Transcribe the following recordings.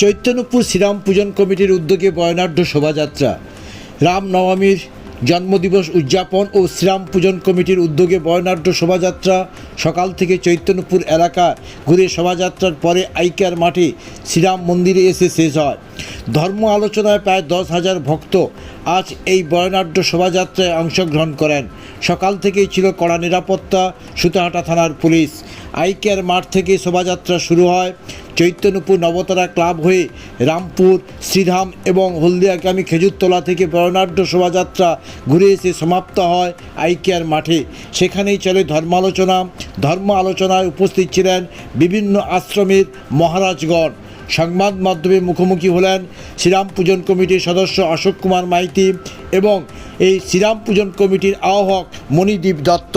চৈতন্যপুর শ্রীরাম পূজন কমিটির উদ্যোগে বয়নাঢ্য শোভাযাত্রা। রামনবমীর জন্মদিবস উদযাপন ও শ্রীরাম পূজন কমিটির উদ্যোগে বয়নাঢ্য শোভাযাত্রা সকাল থেকে চৈতন্যপুর এলাকা ঘুরে শোভাযাত্রার পরে আইকার মাঠে শ্রীরাম মন্দিরে এসে শেষ হয়। ধর্ম আলোচনায় প্রায় দশ হাজার ভক্ত আজ এই বয়নাঢ্য শোভাযাত্রায় অংশগ্রহণ করেন। সকাল থেকেই ছিল কড়া নিরাপত্তা, সুতাহাটা থানার পুলিশ। আইকেয়ার মাঠ থেকে শোভাযাত্রা শুরু হয়। চৈতন্যপুর নবতারা ক্লাব হয়ে রামপুর, শ্রীধাম এবং হলদিয়াগামী খেজুরতলা থেকে বর্ণাঢ্য শোভাযাত্রা ঘুরে এসে সমাপ্ত হয় আইকেয়ার মাঠে। সেখানেই চলে ধর্মালোচনা। ধর্ম আলোচনায় উপস্থিত ছিলেন বিভিন্ন আশ্রমের মহারাজগণ। সংবাদ মাধ্যমে মুখোমুখি হলেন শ্রীরাম পূজন কমিটির সদস্য অশোক কুমার মাইতি এবং এই শ্রীরাম পূজন কমিটির আহ্বক মণিদীপ দত্ত।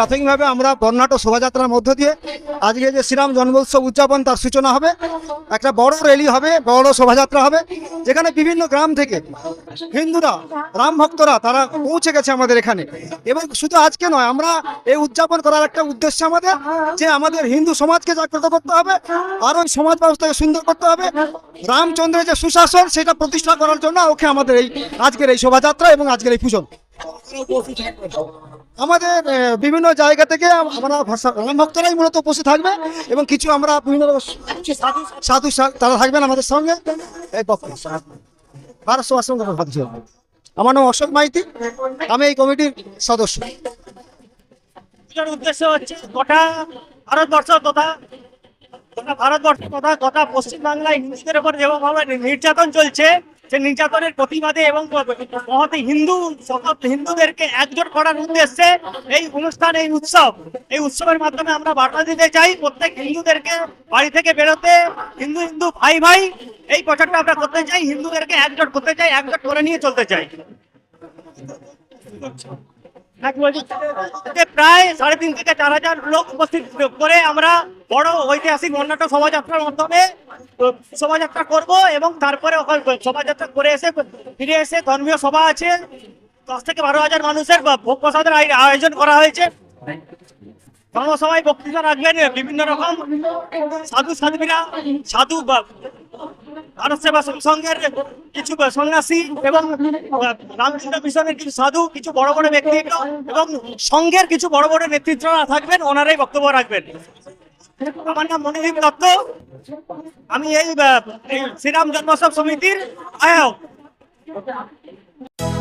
প্রাথমিকভাবে আমরা বর্ণাঢ্য শোভাযাত্রার মধ্য দিয়ে আজকে যে শ্রীরাম জন্মোৎসব উদযাপন তার সূচনা হবে, একটা বড় র্যালি হবে, বড় শোভাযাত্রা হবে, যেখানে বিভিন্ন গ্রাম থেকে হিন্দুরা, রাম ভক্তরা তারা পৌঁছে গেছে আমাদের এখানে। এবং শুধু আজকে নয়, আমরা এই উদযাপন করার একটা উদ্দেশ্য আমাদের, যে আমাদের হিন্দু সমাজকে জাগ্রত করতে হবে, আর ওই সমাজ ব্যবস্থাকে সুন্দর করতে হবে। রামচন্দ্রের যে সুশাসন, সেটা প্রতিষ্ঠা করার জন্য ওকে আমাদের এই আজকের এই শোভাযাত্রা এবং আজকের এই পূজন আমাদের বিভিন্ন জায়গা থেকে আমরা রাম ভক্তরাই মূলত উপস্থিত থাকবে এবং কিছু আমরা বিভিন্ন সাধু তারা থাকবেন আমাদের সঙ্গে। সমাশ্রম সদস্য আমার নাম অশোক মাইতি, আমি এই কমিটির সদস্য। উদ্দেশ্য হচ্ছে গোটা ভারতবর্ষ তথা গোটা ভারতবর্ষ তথা গোটা পশ্চিমবাংলায় হিন্দুদের উপর যেভাবে নির্যাতন চলছে সে নির্যাতনের প্রতিবাদে এবং হিন্দু হিন্দুদেরকে একজোট করার উদ্দেশ্যে এই অনুষ্ঠান, এই উৎসব, এই উৎসবের মাধ্যমে আমরা বার্তা দিতে চাই প্রত্যেক হিন্দুদেরকে বাড়ি থেকে বেরোতে হিন্দু হিন্দু, ভাই ভাই, এই প্রচারটা আমরা করতে চাই হিন্দুদেরকে একজোট করতে চাই, একজোট করে নিয়ে চলতে চাই? যে প্রায় সাড়ে তিন থেকে চার হাজার লোক উপস্থিত করে আমরা বড় ঐতিহাসিক মাধ্যমে শোভাযাত্রা করব এবং তারপরে শোভাযাত্রা করে এসে ফিরে এসে ধর্মীয় সভা আছে। দশ থেকে বারো হাজার মানুষের ভোগ প্রসাদের আয়োজন করা হয়েছে। সময় বক্তৃতা রাখবেন, বিভিন্ন রকম সাধু সাধুরা, সাধু ভারত সেবা সংঘের কিছু সন্ন্যাসী এবং রামকৃষ্ণ মিশনের কিছু সাধু, কিছু বড় বড় ব্যক্তিত্ব এবং সংঘের কিছু বড় বড় নেতৃত্বরা থাকবেন, ওনারাই বক্তব্য রাখবেন। আমার নাম মনিদীপ দত্ত। আমি এই শ্রীরাম জন্মোৎসব সমিতির